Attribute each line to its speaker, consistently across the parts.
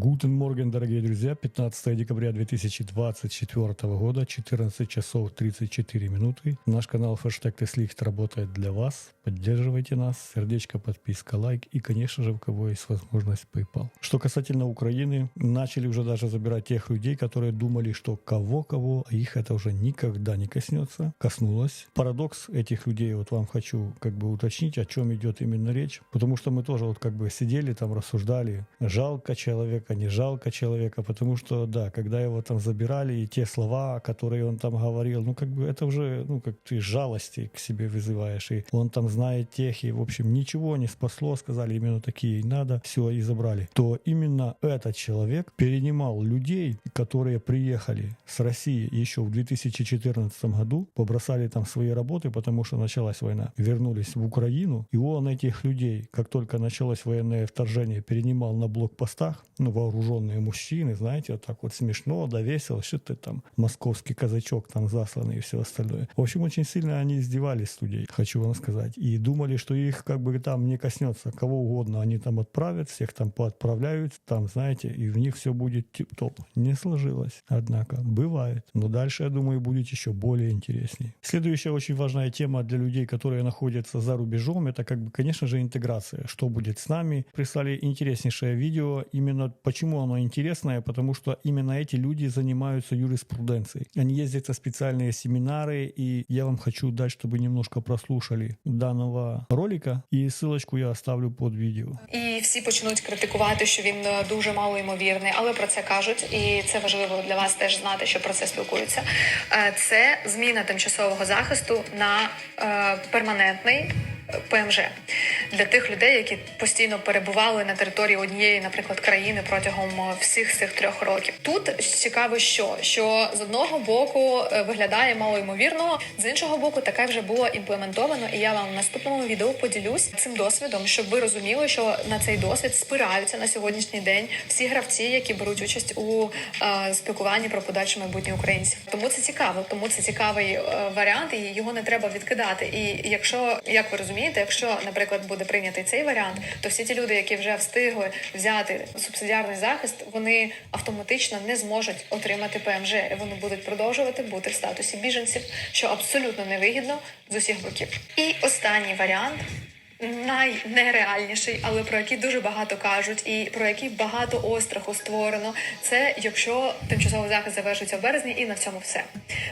Speaker 1: Гутен Морген, дорогие друзья, 15 декабря 2024 года, 14 часов 34 минуты. Наш канал Hashtag Теслихт работает для вас. Поддерживайте нас, сердечко, подписка, лайк и, конечно же, у кого есть возможность PayPal. Что касательно Украины, начали уже даже забирать тех людей, которые думали, что кого-кого, а их это уже никогда не коснется. Коснулось. Парадокс этих людей, вот вам хочу как бы уточнить, о чем идет именно речь. Потому что мы тоже вот как бы сидели там, рассуждали, жалко человека, не жалко человека, потому что, да, когда его там забирали, и те слова, которые он там говорил, ну как бы это уже, ну как ты жалости к себе вызываешь, и он там знает тех, и в общем ничего не спасло, сказали именно такие и надо, все, и забрали. То именно этот человек перенимал людей, которые приехали с России еще в 2014 году, побросали там свои работы, потому что началась война, вернулись в Украину, и он этих людей, как только началось военное вторжение, перенимал на блокпостах, ну, вооруженные мужчины, знаете, вот так вот смешно, да весело, что ты там, московский казачок там засланный и все остальное. В общем, очень сильно они издевались с людей, хочу вам сказать, и думали, что их как бы там не коснется кого угодно, они там отправят, всех там поотправляют, там, знаете, и в них все будет тип-топ. Не сложилось, однако, бывает. Но дальше, я думаю, будет еще более интересней. Следующая очень важная тема для людей, которые находятся за рубежом, это как бы, конечно же, интеграция. Что будет с нами? Прислали интереснейшее видео. Именно почему оно интересное? Потому что именно эти люди занимаются юриспруденцией. Они ездят на специальные семинары, и я вам хочу дать, чтобы немножко прослушали данного ролика, і ссылочку я оставлю під відео.
Speaker 2: І всі почнуть критикувати, що він е, дуже мало ймовірний, але про це кажуть, і це важливо для вас теж знати, що про це спілкуються. Е, Це зміна тимчасового захисту на е, перманентний. ПМЖ для тих людей, які постійно перебували на території однієї, наприклад, країни протягом е, всіх цих трьох років. Тут цікаво, що що з одного боку е, виглядає мало ймовірно, з іншого боку, таке вже було імплементовано. І я вам в наступному відео поділюсь цим досвідом, щоб ви розуміли, що на цей досвід спираються на сьогоднішній день всі гравці, які беруть участь у е, спілкуванні про подальше майбутнє українців. Тому це цікаво, тому це цікавий е, варіант, і його не треба відкидати. І якщо як ви розумієте, якщо, наприклад, буде прийнятий цей варіант, то всі ті люди, які вже встигли взяти субсидіарний захист, вони автоматично не зможуть отримати ПМЖ. і Вони будуть продовжувати бути в статусі біженців, що абсолютно невигідно з усіх боків. І останній варіант. Найнереальніший, але про який дуже багато кажуть, і про який багато остраху створено. Це якщо тимчасовий захист завершиться в березні, і на цьому все.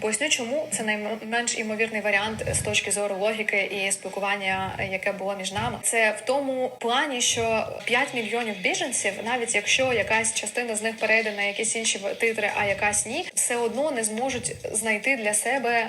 Speaker 2: Поясню, чому це найменш імовірний варіант з точки зору логіки і спілкування, яке було між нами. Це в тому плані, що 5 мільйонів біженців, навіть якщо якась частина з них перейде на якісь інші титри, а якась ні, все одно не зможуть знайти для себе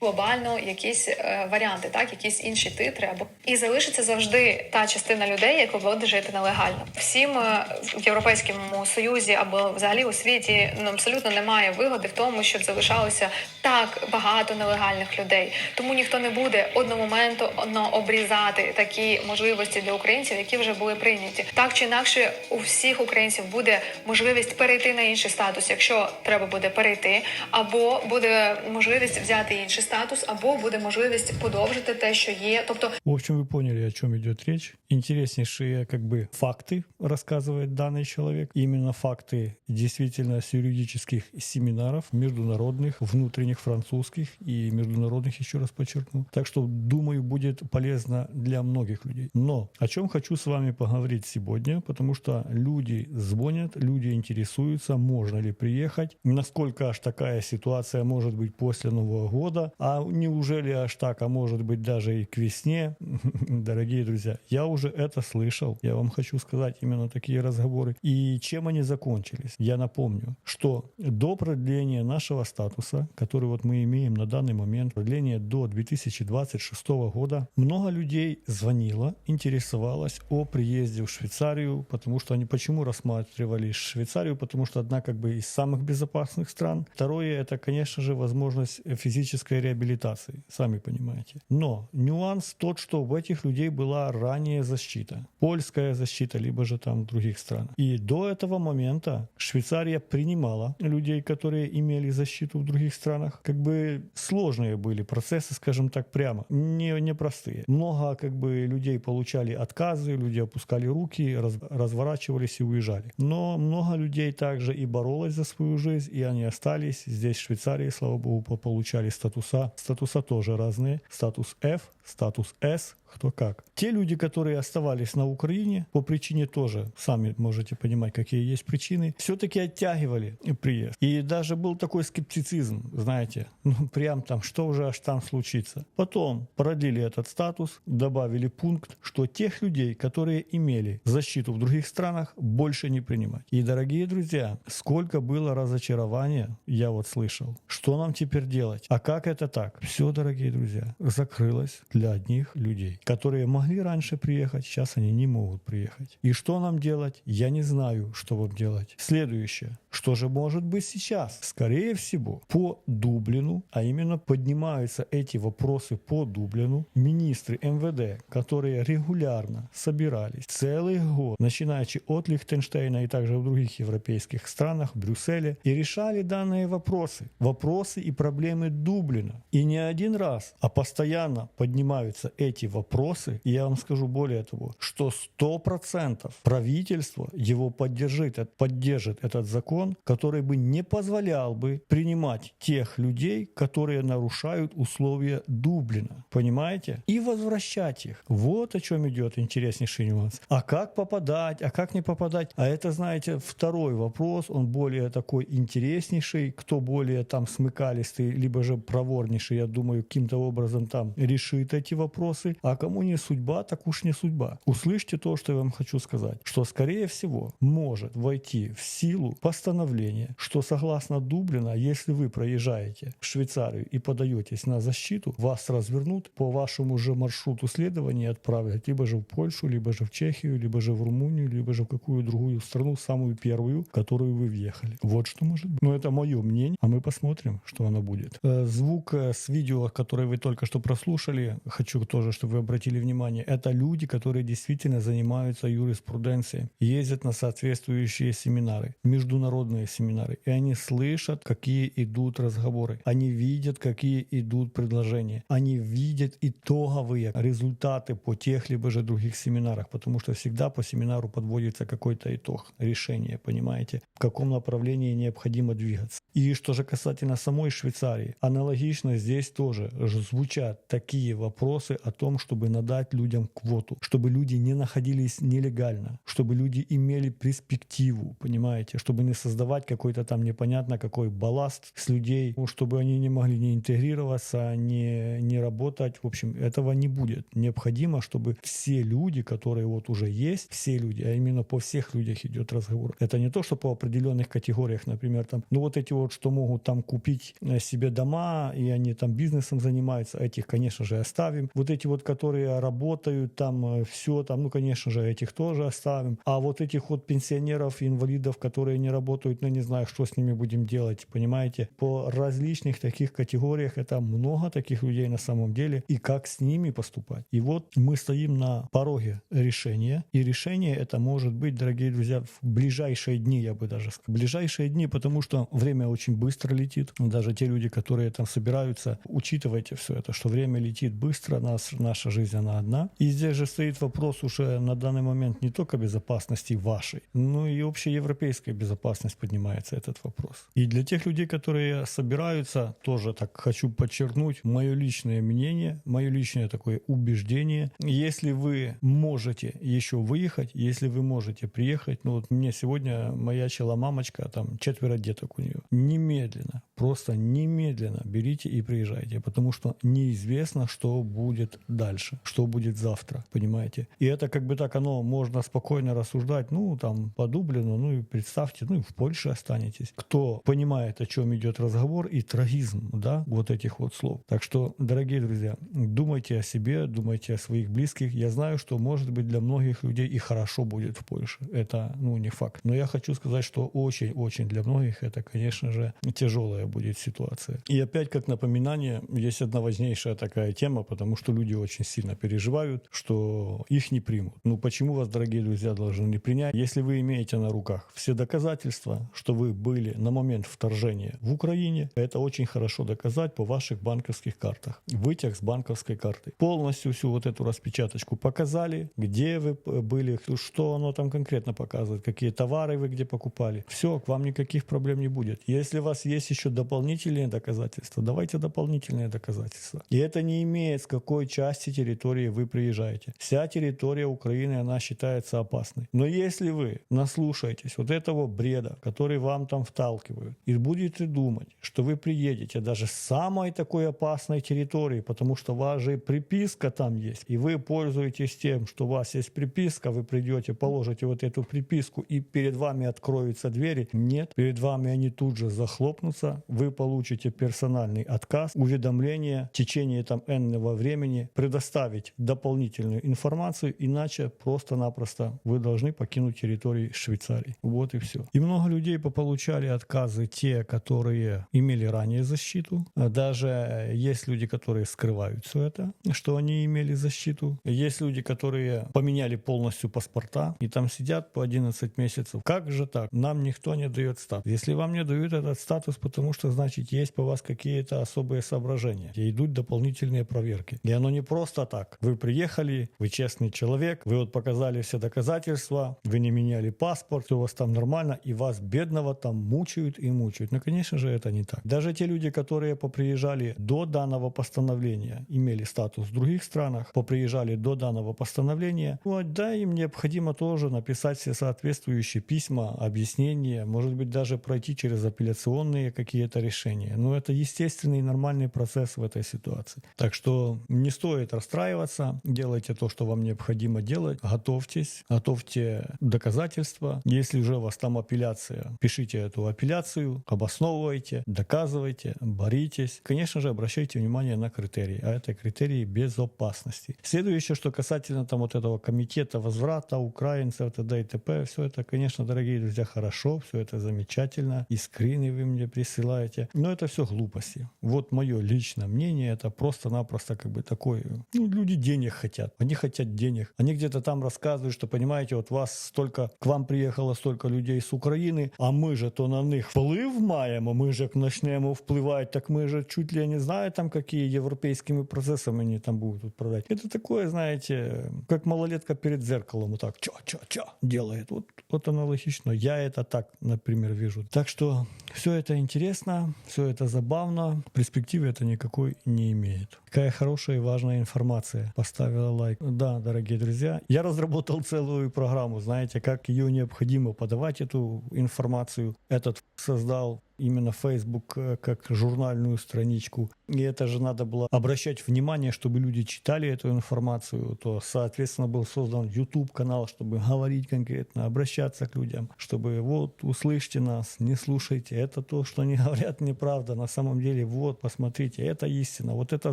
Speaker 2: глобально якісь е, варіанти, так якісь інші титри, або і залишиться завжди та частина людей, яка буде жити нелегально. Всім е, в європейському союзі або взагалі у світі ну, абсолютно немає вигоди в тому, щоб залишалося так багато нелегальних людей. Тому ніхто не буде одномоментно обрізати такі можливості для українців, які вже були прийняті. Так чи інакше, у всіх українців буде можливість перейти на інший статус, якщо треба буде перейти, або буде можливість взяти інший статус, або буде можливість подовжити те, що є. Тобто,
Speaker 1: В общем, вы поняли, о чем идет речь. Интереснейшие как бы факты рассказывает данный человек. Именно факты действительно с юридических семинаров, международных, внутренних французских и международных, еще раз подчеркну. Так что, думаю, будет полезно для многих людей. Но о чем хочу с вами поговорить сегодня, потому что люди звонят, люди интересуются, можно ли приехать, насколько аж такая ситуация может быть после Нового года, а неужели аж так, а может быть даже и к весне. Дорогие друзья, я уже это слышал, я вам хочу сказать именно такие разговоры. И чем они закончились? Я напомню, что до продления нашего статуса, который вот мы имеем на данный момент, продление до 2026 года, много людей звонило, интересовалось о приезде в Швейцарию, потому что они почему рассматривали Швейцарию? Потому что одна как бы из самых безопасных стран. Второе, это, конечно же, возможность физической реабилитации, сами понимаете. Но нюанс тот, что в этих людей была ранее защита. Польская защита, либо же там в других странах. И до этого момента Швейцария принимала людей, которые имели защиту в других странах. Как бы сложные были процессы, скажем так, прямо, не, непростые. Много как бы людей получали отказы, люди опускали руки, раз, разворачивались и уезжали. Но много людей также и боролось за свою жизнь, и они остались здесь, в Швейцарии, слава богу, получали статуса. Статуса тоже разные. Статус F, статус S, кто как. Те люди, которые оставались на Украине, по причине тоже, сами можете понимать, какие есть причины, все-таки оттягивали приезд. И даже был такой скептицизм, знаете, ну прям там, что уже аж там случится. Потом продлили этот статус, добавили пункт, что тех людей, которые имели защиту в других странах, больше не принимать. И, дорогие друзья, сколько было разочарования, я вот слышал. Что нам теперь делать? А как это так? Все, дорогие друзья, закрылось для одних людей которые могли раньше приехать, сейчас они не могут приехать. И что нам делать? Я не знаю, что вам делать. Следующее. Что же может быть сейчас? Скорее всего, по Дублину, а именно поднимаются эти вопросы по Дублину, министры МВД, которые регулярно собирались целый год, начинаючи от Лихтенштейна и также в других европейских странах, в Брюсселе, и решали данные вопросы. Вопросы и проблемы Дублина. И не один раз, а постоянно поднимаются эти вопросы. И я вам скажу более того, что 100% правительство его поддержит, поддержит этот закон, закон, который бы не позволял бы принимать тех людей, которые нарушают условия Дублина. Понимаете? И возвращать их. Вот о чем идет интереснейший нюанс. А как попадать, а как не попадать? А это, знаете, второй вопрос, он более такой интереснейший, кто более там смыкалистый, либо же проворнейший, я думаю, каким-то образом там решит эти вопросы. А кому не судьба, так уж не судьба. Услышьте то, что я вам хочу сказать, что скорее всего может войти в силу постановление постановление, что согласно Дублина, если вы проезжаете в Швейцарию и подаетесь на защиту, вас развернут по вашему же маршруту следования и отправят либо же в Польшу, либо же в Чехию, либо же в Румынию, либо же в какую другую страну, самую первую, в которую вы въехали. Вот что может быть. Но это мое мнение, а мы посмотрим, что оно будет. Э, звук э, с видео, которое вы только что прослушали, хочу тоже, чтобы вы обратили внимание, это люди, которые действительно занимаются юриспруденцией, ездят на соответствующие семинары, международные международные семинары, и они слышат, какие идут разговоры, они видят, какие идут предложения, они видят итоговые результаты по тех либо же других семинарах, потому что всегда по семинару подводится какой-то итог, решение, понимаете, в каком направлении необходимо двигаться. И что же касательно самой Швейцарии, аналогично здесь тоже звучат такие вопросы о том, чтобы надать людям квоту, чтобы люди не находились нелегально, чтобы люди имели перспективу, понимаете, чтобы не создавать какой-то там непонятно какой балласт с людей, ну, чтобы они не могли не интегрироваться, не, не работать. В общем, этого не будет. Необходимо, чтобы все люди, которые вот уже есть, все люди, а именно по всех людях идет разговор. Это не то, что по определенных категориях, например, там, ну вот эти вот, что могут там купить э, себе дома, и они там бизнесом занимаются, этих, конечно же, оставим. Вот эти вот, которые работают там, э, все там, ну, конечно же, этих тоже оставим. А вот этих вот пенсионеров, инвалидов, которые не работают, работают, но не знаю, что с ними будем делать, понимаете? По различных таких категориях это много таких людей на самом деле, и как с ними поступать. И вот мы стоим на пороге решения, и решение это может быть, дорогие друзья, в ближайшие дни, я бы даже сказал. Ближайшие дни, потому что время очень быстро летит. Даже те люди, которые там собираются, учитывайте все это, что время летит быстро, нас, наша жизнь она одна. И здесь же стоит вопрос уже на данный момент не только безопасности вашей, но и общеевропейской безопасности здесь поднимается этот вопрос. И для тех людей, которые собираются, тоже так хочу подчеркнуть, мое личное мнение, мое личное такое убеждение. Если вы можете еще выехать, если вы можете приехать, ну вот мне сегодня маячила мамочка, там четверо деток у нее, немедленно, просто немедленно берите и приезжайте, потому что неизвестно, что будет дальше, что будет завтра, понимаете? И это как бы так оно можно спокойно рассуждать, ну там по Дублину, ну и представьте, ну и в Польше останетесь. Кто понимает, о чем идет разговор, и трагизм, да, вот этих вот слов. Так что, дорогие друзья, думайте о себе, думайте о своих близких. Я знаю, что, может быть, для многих людей и хорошо будет в Польше. Это, ну, не факт. Но я хочу сказать, что очень-очень для многих это, конечно же, тяжелое непростая будет ситуация. И опять, как напоминание, есть одна важнейшая такая тема, потому что люди очень сильно переживают, что их не примут. Ну почему вас, дорогие друзья, должны не принять? Если вы имеете на руках все доказательства, что вы были на момент вторжения в Украине, это очень хорошо доказать по ваших банковских картах. Вытяг с банковской карты. Полностью всю вот эту распечаточку показали, где вы были, что оно там конкретно показывает, какие товары вы где покупали. Все, к вам никаких проблем не будет. Если у вас есть еще дополнительные доказательства, давайте дополнительные доказательства. И это не имеет с какой части территории вы приезжаете. Вся территория Украины, она считается опасной. Но если вы наслушаетесь вот этого бреда, который вам там вталкивают, и будете думать, что вы приедете даже с самой такой опасной территории, потому что у приписка там есть, и вы пользуетесь тем, что у вас есть приписка, вы придете, положите вот эту приписку, и перед вами откроются двери. Нет, перед вами они тут же захлопнутся, вы получите персональный отказ, уведомление в течение там энного времени предоставить дополнительную информацию, иначе просто-напросто вы должны покинуть территорию Швейцарии. Вот и все. И много людей получали отказы, те, которые имели ранее защиту. Даже есть люди, которые скрывают все это, что они имели защиту. Есть люди, которые поменяли полностью паспорта и там сидят по 11 месяцев. Как же так? Нам никто не дает статус. Если вам не дают этот статус, потому что, значит, есть по вас какие-то особые соображения. И идут дополнительные проверки. И оно не просто так. Вы приехали, вы честный человек, вы вот показали все доказательства, вы не меняли паспорт, у вас там нормально, и вас, бедного, там мучают и мучают. Но, конечно же, это не так. Даже те люди, которые поприезжали до данного постановления, имели статус в других странах, поприезжали до данного постановления, вот, да, им необходимо тоже написать все соответствующие письма, объяснения, может быть, даже пройти через апелляционные какие-то решения. Но это естественный и нормальный процесс в этой ситуации. Так что не стоит расстраиваться, делайте то, что вам необходимо делать, готовьтесь, готовьте доказательства. Если уже у вас там апелляция, пишите эту апелляцию, обосновывайте, доказывайте, боритесь. Конечно же, обращайте внимание на критерии, а это критерии безопасности. Следующее, что касательно там вот этого комитета возврата украинцев, т.д. и т.п., все это, конечно, дорогие друзья, хорошо, все это замечательно, и скрины вы мне присылаете, но это все глупости. Вот мое личное мнение, это просто-напросто как бы такой, ну, люди денег хотят, они хотят денег, они где-то там рассказывают, что, понимаете, вот вас столько, к вам приехало столько людей с Украины, а мы же то на них вплив маємо, мы же начнемо впливать, так мы же чуть ли не знаю там, какие европейскими процессами они там будут управлять. Это такое, знаете, как малолетка перед зеркалом, вот так, ча-ча-ча делает. Вот, вот аналогично. Я это так, например, вижу. Так что все это интересно, все это забавно, перспективы это никакой не имеет. Какая хорошая и важная информация. Поставила лайк. Да, дорогие друзья, я разработал целую программу, знаете, как ее необходимо подавать, эту информацию. Этот создал именно Facebook э, как журнальную страничку. И это же надо было обращать внимание, чтобы люди читали эту информацию. То, соответственно, был создан YouTube-канал, чтобы говорить конкретно, обращаться к людям, чтобы вот, услышьте нас, не слушайте, это то, что они говорят, неправда. На самом деле, вот, посмотрите, это истина, вот это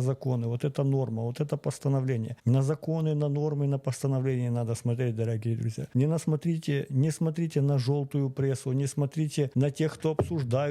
Speaker 1: законы, вот это норма, вот это постановление. На законы, на нормы, на постановления надо смотреть, дорогие друзья. Не насмотрите, не смотрите на желтую прессу, не смотрите на тех, кто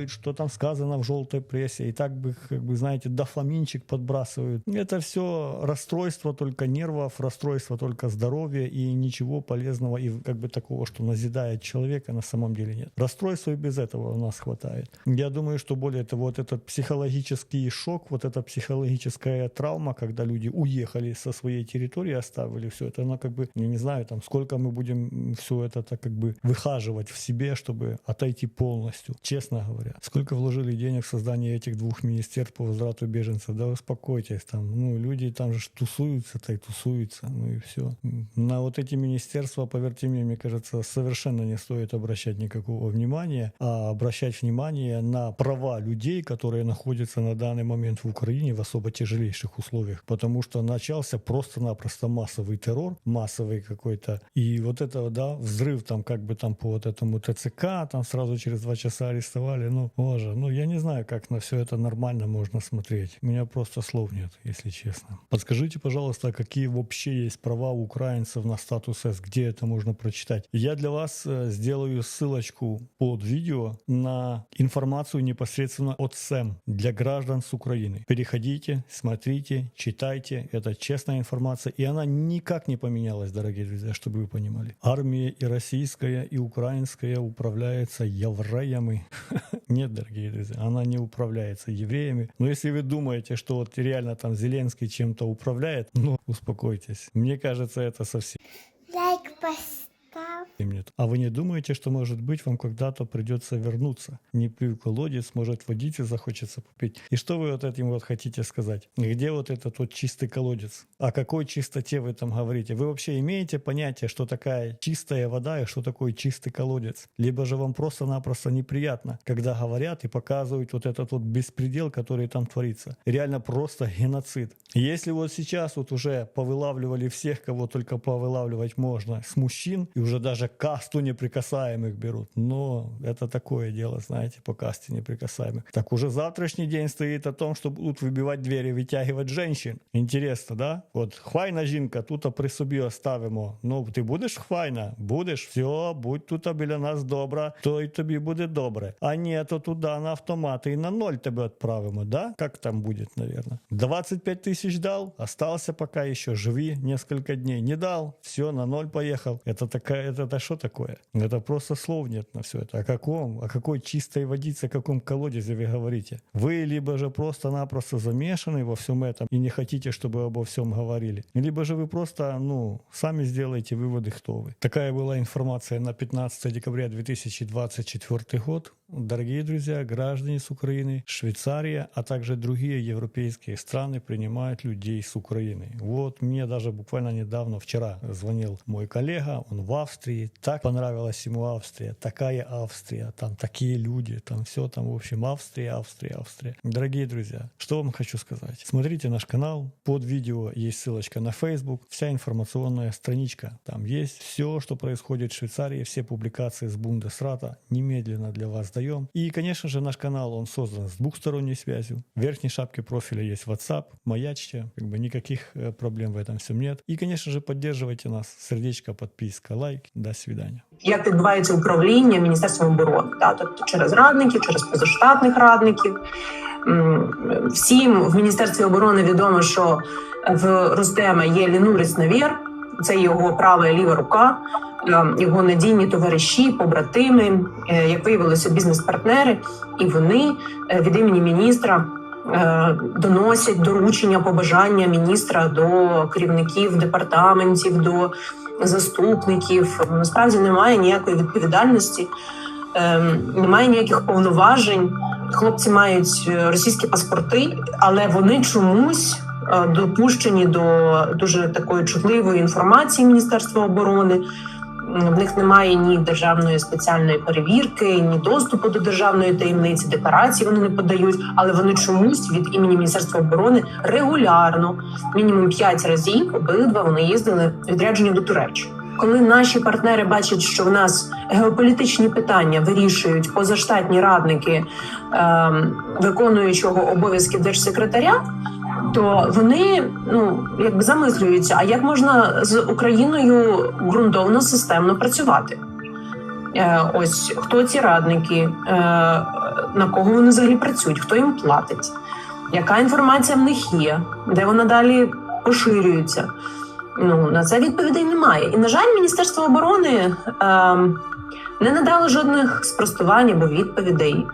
Speaker 1: обсуждают, что там сказано в желтой прессе, и так бы, как бы, знаете, дофаминчик подбрасывают. Это все расстройство только нервов, расстройство только здоровья, и ничего полезного и как бы такого, что назидает человека, на самом деле нет. Расстройства и без этого у нас хватает. Я думаю, что более того, вот этот психологический шок, вот эта психологическая травма, когда люди уехали со своей территории, оставили все это, она как бы, я не знаю, там, сколько мы будем все это так как бы выхаживать в себе, чтобы отойти полностью, честно говоря. Сколько вложили денег в создание этих двух министерств по возврату беженцев? Да успокойтесь, там, ну, люди там же тусуются-то и тусуются, ну и все. На вот эти министерства, поверьте мне, мне кажется, совершенно не стоит обращать никакого внимания, а обращать внимание на права людей, которые находятся на данный момент в Украине в особо тяжелейших условиях, потому что начался просто-напросто массовый террор, массовый какой-то, и вот это, да, взрыв там как бы там по вот этому ТЦК, там сразу через два часа арестовали, ну ну, боже, ну я не знаю, как на все это нормально можно смотреть. У меня просто слов нет, если честно. Подскажите, пожалуйста, какие вообще есть права у украинцев на статус С, где это можно прочитать? Я для вас э, сделаю ссылочку под видео на информацию непосредственно от СЭМ для граждан с Украины. Переходите, смотрите, читайте. Это честная информация, и она никак не поменялась, дорогие друзья, чтобы вы понимали. Армия и российская, и украинская управляется евреями. Нет, дорогие друзья, она не управляется евреями. Но если вы думаете, что вот реально там Зеленский чем-то управляет, ну, успокойтесь. Мне кажется, это совсем
Speaker 3: Лайк поставь.
Speaker 1: Нет. А вы не думаете, что, может быть, вам когда-то придется вернуться? Не пью колодец, может, водите захочется попить. И что вы вот этим вот хотите сказать? Где вот этот вот чистый колодец? О какой чистоте вы там говорите? Вы вообще имеете понятие, что такая чистая вода и что такое чистый колодец? Либо же вам просто-напросто неприятно, когда говорят и показывают вот этот вот беспредел, который там творится. Реально просто геноцид. Если вот сейчас вот уже повылавливали всех, кого только повылавливать можно, с мужчин, и уже даже касту неприкасаемых берут, но это такое дело, знаете, по касте неприкасаемых. Так уже завтрашний день стоит о том, что будут выбивать двери, витягивать женщин. Интересно, да? От хвайна жінка, тут при собі оставимо. Ну, ти будеш хвайна? Будеш? Все, будь тут біля нас добра, то й тобі буде добре. А ні, то туди на автомати і на ноль тебе відправимо, да? Как там будет, наверное? 25 тысяч дал, остался пока еще, живи несколько дней. Не дал, все, на ноль поехал. Это такая, это, это что такое? Это просто слов нет на все это. О каком, о какой чистой водице, о каком колодезе вы говорите? Вы либо же просто-напросто замешаны во всем этом и не хотите, чтобы обо всем говорили, либо же вы просто, ну, сами сделаете выводы, кто вы. Такая была информация на 15 декабря 2024 год. Дорогие друзья, граждане с Украины, Швейцария, а также другие европейские страны принимают людей с Украины. Вот мне даже буквально недавно, вчера, звонил мой коллега, он в Австрии, так понравилась ему Австрия, такая Австрия, там такие люди, там все там, в общем, Австрия, Австрия, Австрия. Дорогие друзья, что вам хочу сказать. Смотрите наш канал, под видео есть ссылочка на Facebook, вся информационная страничка, там есть все, что происходит в Швейцарии, все публикации с Бундесрата немедленно для вас даем. И, конечно же, наш канал, он создан с двухсторонней связью. В верхней шапке профиля есть WhatsApp, маячьте, как бы никаких э, проблем в этом всем нет. И, конечно же, поддерживайте нас. Сердечко, подписка, лайк. До свидания.
Speaker 4: як відбувається управління Міністерством оборони, да, тобто через радників, через позаштатних радників. М, Всім в Міністерстві оборони відомо, що в Рустема є Лінурець Навєр, Це його права і ліва рука, е, його надійні товариші, побратими, е, як виявилося, бізнес-партнери, і вони е, від імені міністра. е, Доносять доручення, побажання міністра до керівників департаментів, до заступників. Насправді немає ніякої відповідальності, ем, немає ніяких повноважень. Хлопці мають російські паспорти, але вони чомусь допущені до дуже такої чутливої інформації Міністерства оборони. В них немає ні державної спеціальної перевірки, ні доступу до державної таємниці, декларації вони не подають, але вони чомусь від імені Міністерства оборони регулярно, мінімум п'ять разів, обидва вони їздили відряджені до Туреччини. Коли наші партнери бачать, що в нас геополітичні питання вирішують позаштатні радники ем, виконуючого обов'язки держсекретаря, то вони ну якби замислюються, а як можна з Україною ґрунтовно системно працювати? Е, ось хто ці радники, е, на кого вони взагалі працюють, хто їм платить, яка інформація в них є, де вона далі поширюється. Ну на це відповідей немає. І на жаль, Міністерство оборони е, не надало жодних спростувань або відповідей